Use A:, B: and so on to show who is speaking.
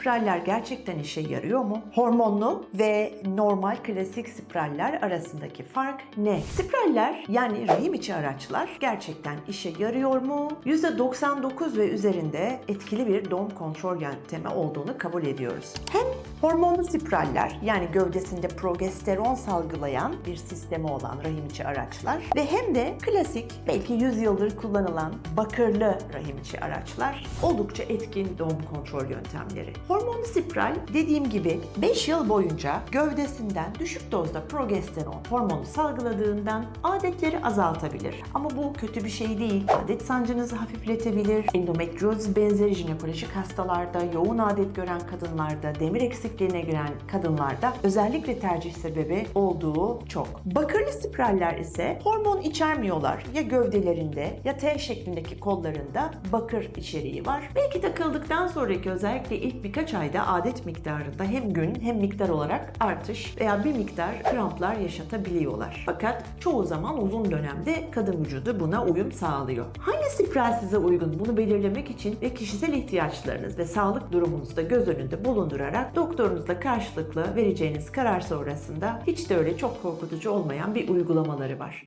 A: spiraller gerçekten işe yarıyor mu? Hormonlu ve normal klasik spiraller arasındaki fark ne? Spiraller yani rahim içi araçlar gerçekten işe yarıyor mu? %99 ve üzerinde etkili bir doğum kontrol yöntemi olduğunu kabul ediyoruz. Hem hormonlu spiraller yani gövdesinde progesteron salgılayan bir sistemi olan rahim içi araçlar ve hem de klasik belki 100 yıldır kullanılan bakırlı rahim içi araçlar oldukça etkin doğum kontrol yöntemleri. Hormonlu spiral dediğim gibi 5 yıl boyunca gövdesinden düşük dozda progesteron hormonu salgıladığından adetleri azaltabilir. Ama bu kötü bir şey değil. Adet sancınızı hafifletebilir. Endometrioz benzeri jinekolojik hastalarda, yoğun adet gören kadınlarda, demir eksikliğine giren kadınlarda özellikle tercih sebebi olduğu çok. Bakırlı spiraller ise hormon içermiyorlar. Ya gövdelerinde ya T şeklindeki kollarında bakır içeriği var. Belki takıldıktan sonraki özellikle ilk birkaç ayda adet miktarında hem gün hem miktar olarak artış veya bir miktar kramplar yaşatabiliyorlar. Fakat çoğu zaman uzun dönemde kadın vücudu buna uyum sağlıyor. Hangi spiral size uygun bunu belirlemek için ve kişisel ihtiyaçlarınız ve sağlık durumunuzu da göz önünde bulundurarak doktorunuzla karşılıklı vereceğiniz karar sonrasında hiç de öyle çok korkutucu olmayan bir uygulamaları var.